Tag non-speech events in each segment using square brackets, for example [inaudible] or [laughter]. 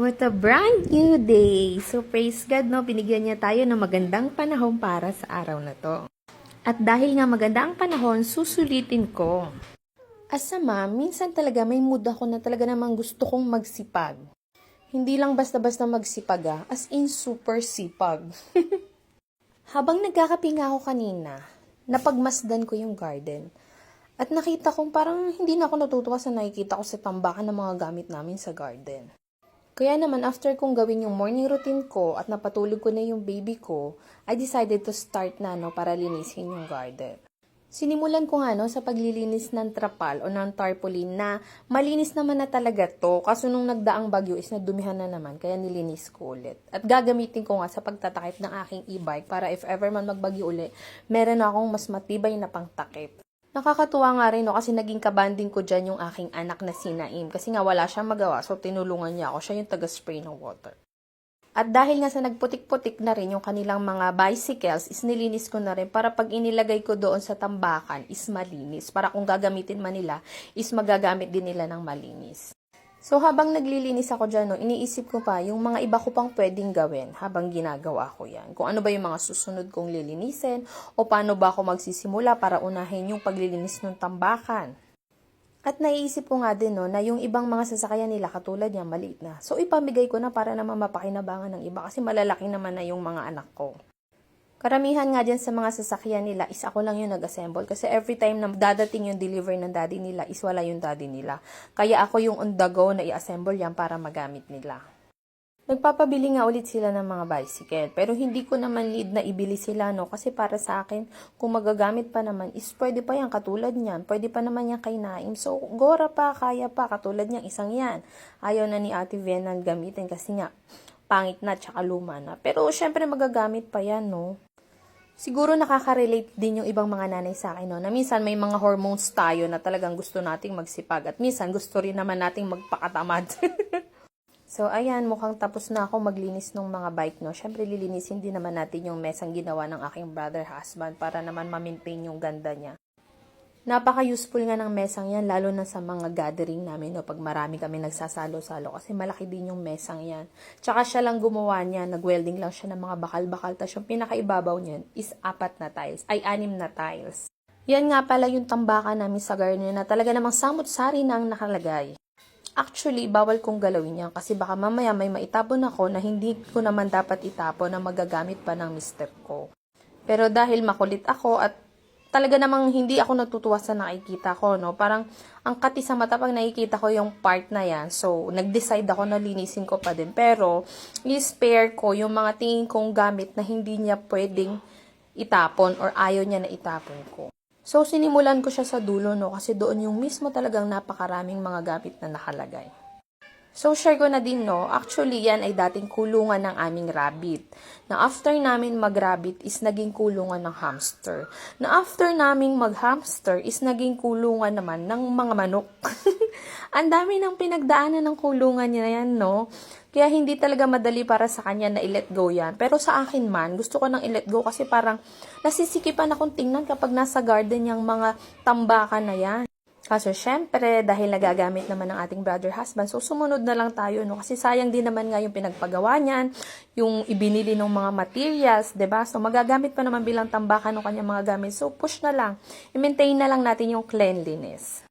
What a brand new day! So praise God, no? Binigyan niya tayo ng magandang panahon para sa araw na to. At dahil nga maganda ang panahon, susulitin ko. As a mom, minsan talaga may mood ako na talaga namang gusto kong magsipag. Hindi lang basta-basta magsipag ah, as in super sipag. [laughs] Habang nagkakapinga ako kanina, napagmasdan ko yung garden. At nakita kong parang hindi na ako natutuwa sa nakikita ko sa tambakan ng mga gamit namin sa garden. Kaya naman, after kong gawin yung morning routine ko at napatulog ko na yung baby ko, I decided to start na no, para linisin yung garden. Sinimulan ko nga no, sa paglilinis ng trapal o ng tarpaulin na malinis naman na talaga to. Kaso nung nagdaang bagyo is nadumihan na naman, kaya nilinis ko ulit. At gagamitin ko nga sa pagtatakip ng aking e-bike para if ever man magbagyo uli, meron akong mas matibay na pangtakip. Nakakatuwa nga rin no, kasi naging kabanding ko dyan yung aking anak na si Naim. Kasi nga wala siyang magawa, so tinulungan niya ako. Siya yung taga-spray ng water. At dahil nga sa nagputik-putik na rin yung kanilang mga bicycles, is nilinis ko na rin para pag inilagay ko doon sa tambakan is malinis. Para kung gagamitin man nila, is magagamit din nila ng malinis. So habang naglilinis ako dyan, no, iniisip ko pa yung mga iba ko pang pwedeng gawin habang ginagawa ko yan. Kung ano ba yung mga susunod kong lilinisin o paano ba ako magsisimula para unahin yung paglilinis ng tambakan. At naiisip ko nga din no, na yung ibang mga sasakyan nila katulad niya maliit na. So ipamigay ko na para naman mapakinabangan ng iba kasi malalaki naman na yung mga anak ko. Karamihan nga dyan sa mga sasakyan nila is ako lang yung nag-assemble kasi every time na dadating yung deliver ng daddy nila is wala yung daddy nila. Kaya ako yung on the go na i-assemble yan para magamit nila. Nagpapabili nga ulit sila ng mga bicycle. Pero hindi ko naman need na ibili sila, no? Kasi para sa akin, kung magagamit pa naman, is pwede pa yan, katulad niyan. Pwede pa naman yan kay Naim. So, gora pa, kaya pa, katulad niyang isang yan. Ayaw na ni Ate Venan gamitin kasi nga, pangit na, tsaka luma na. Pero, syempre, magagamit pa yan, no? Siguro nakaka-relate din yung ibang mga nanay sa akin, no? Na minsan may mga hormones tayo na talagang gusto nating magsipag. At minsan gusto rin naman nating magpakatamad. [laughs] So, ayan, mukhang tapos na ako maglinis ng mga bike, no? Siyempre, lilinisin din naman natin yung mesang ginawa ng aking brother husband para naman ma-maintain yung ganda niya. Napaka-useful nga ng mesang yan, lalo na sa mga gathering namin, no? Pag marami kami nagsasalo-salo, kasi malaki din yung mesang yan. Tsaka siya lang gumawa niya, nag-welding lang siya ng mga bakal-bakal, tapos yung pinakaibabaw niyan is apat na tiles, ay anim na tiles. Yan nga pala yung tambakan namin sa garden na talaga namang samot-sari na ang nakalagay. Actually, bawal kong galawin yan kasi baka mamaya may maitapon ako na hindi ko naman dapat itapon na magagamit pa ng mister ko. Pero dahil makulit ako at talaga namang hindi ako natutuwa sa nakikita ko, no? Parang ang kati sa mata pag nakikita ko yung part na yan. So, nag-decide ako na linisin ko pa din. Pero, i-spare ko yung mga tingin kong gamit na hindi niya pwedeng itapon or ayaw niya na itapon ko. So, sinimulan ko siya sa dulo, no? Kasi doon yung mismo talagang napakaraming mga gamit na nakalagay. So, share ko na din, no? Actually, yan ay dating kulungan ng aming rabbit. Na after namin mag-rabbit is naging kulungan ng hamster. Na after naming mag-hamster is naging kulungan naman ng mga manok. [laughs] Ang dami ng pinagdaanan ng kulungan niya yan, no? Kaya hindi talaga madali para sa kanya na i-let go yan. Pero sa akin man, gusto ko nang i-let go kasi parang nasisikipan akong tingnan kapag nasa garden yung mga tambakan na yan. Kaso syempre, dahil nagagamit naman ng ating brother husband, so sumunod na lang tayo, no? Kasi sayang din naman nga yung pinagpagawa niyan, yung ibinili ng mga materials, ba So magagamit pa naman bilang tambakan ng kanyang mga gamit. So push na lang. I-maintain na lang natin yung cleanliness.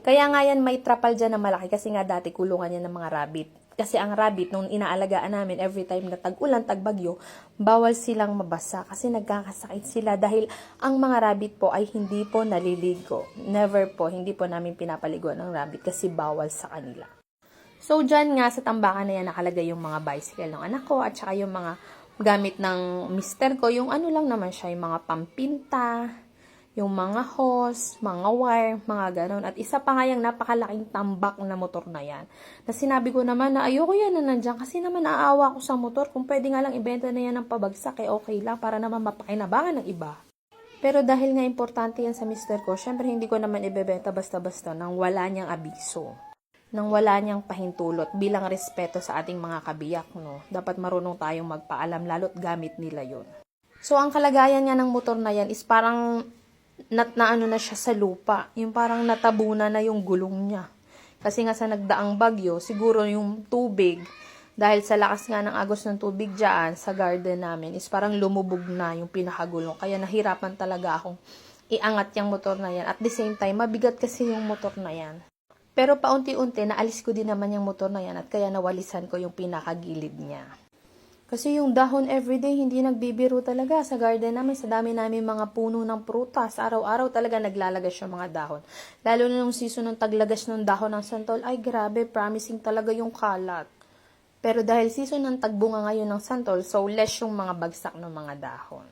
Kaya nga yan may trapal dyan na malaki kasi nga dati kulungan yan ng mga rabbit. Kasi ang rabbit, nung inaalagaan namin, every time na tag-ulan, tag-bagyo, bawal silang mabasa kasi nagkakasakit sila dahil ang mga rabbit po ay hindi po naliligo. Never po, hindi po namin pinapaligo ng rabbit kasi bawal sa kanila. So, dyan nga sa tambakan na yan nakalagay yung mga bicycle ng anak ko at saka yung mga gamit ng mister ko. Yung ano lang naman siya, yung mga pampinta, yung mga hose, mga wire, mga ganon. At isa pa nga yung napakalaking tambak na motor na yan. Na sinabi ko naman na ayoko yan na nandyan kasi naman naaawa ko sa motor. Kung pwede nga lang ibenta na yan ng pabagsak, eh okay lang para naman mapakinabangan ng iba. Pero dahil nga importante yan sa mister ko, syempre hindi ko naman ibebenta basta-basta nang wala niyang abiso. Nang wala niyang pahintulot bilang respeto sa ating mga kabiyak, no? Dapat marunong tayong magpaalam lalo't gamit nila yon. So, ang kalagayan niya ng motor na yan is parang nat na ano na siya sa lupa. Yung parang natabunan na yung gulong niya. Kasi nga sa nagdaang bagyo, siguro yung tubig, Dahil sa lakas nga ng agos ng tubig dyan sa garden namin is parang lumubog na yung pinakagulong. Kaya nahirapan talaga akong iangat yung motor na yan. At the same time, mabigat kasi yung motor na yan. Pero paunti-unti, naalis ko din naman yung motor na yan at kaya nawalisan ko yung pinakagilid niya. Kasi yung dahon everyday, hindi nagbibiro talaga sa garden namin. Sa dami namin mga puno ng prutas. Araw-araw talaga naglalagas yung mga dahon. Lalo na nung season ng taglagas ng dahon ng santol, ay grabe, promising talaga yung kalat. Pero dahil season ng tagbunga ngayon ng santol, so less yung mga bagsak ng mga dahon.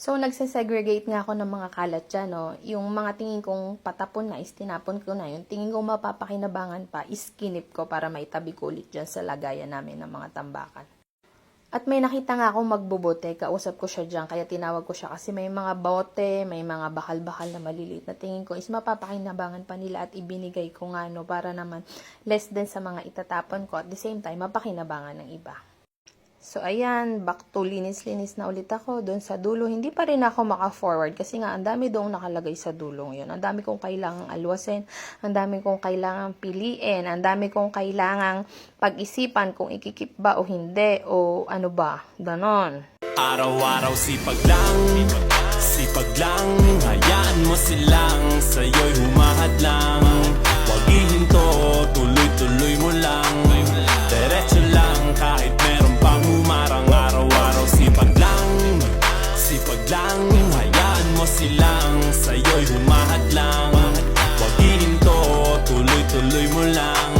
So, nagsesegregate nga ako ng mga kalat dyan, no? Yung mga tingin kong patapon na is ko na. Yung tingin kong mapapakinabangan pa is ko para maitabi ko ulit dyan sa lagayan namin ng mga tambakan. At may nakita nga akong magbubote, kausap ko siya dyan, kaya tinawag ko siya. Kasi may mga bote, may mga bakal-bakal na maliliit na tingin ko is mapapakinabangan pa nila at ibinigay ko nga no para naman less din sa mga itatapon ko. At the same time mapakinabangan ng iba. So, ayan, back to linis-linis na ulit ako doon sa dulo. Hindi pa rin ako maka-forward kasi nga, ang dami doong nakalagay sa dulong yun. Ang dami kong kailangang alwasin, ang dami kong kailangang piliin, ang dami kong kailangang pag-isipan kung ikikip ba o hindi, o ano ba, ganon. Araw-araw sipag lang Sipag lang Hayaan mo silang Sa'yo'y humahad lang Tuloy-tuloy mo lang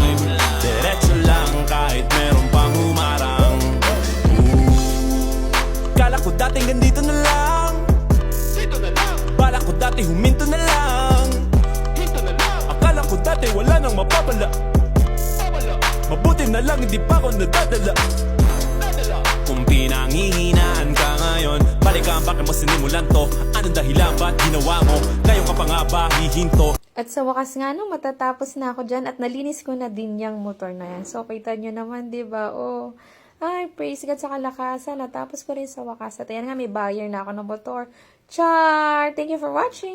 Diretso lang Kahit meron pang humarang. Kala ko dating ganito na lang. Dito na lang. Bala ko dati huminto na lang. Hinto na lang. Akala ko dati wala nang mapapala. Mapapala Mabuti na lang hindi pa ako nadadala. Nadala. Kung pinangihinaan ka ngayon Balikan bakit mo sinimulan to? Anong dahilan ba't ginawa mo? Ngayon ka pa nga ba hihinto At sa wakas nga, no, matatapos na ako dyan at nalinis ko na din yung motor na yan. So, kita nyo naman, di ba? Oh, ay, praise God sa kalakasan. Natapos ko rin sa wakas. At ayan nga, may buyer na ako ng motor. Char! Thank you for watching!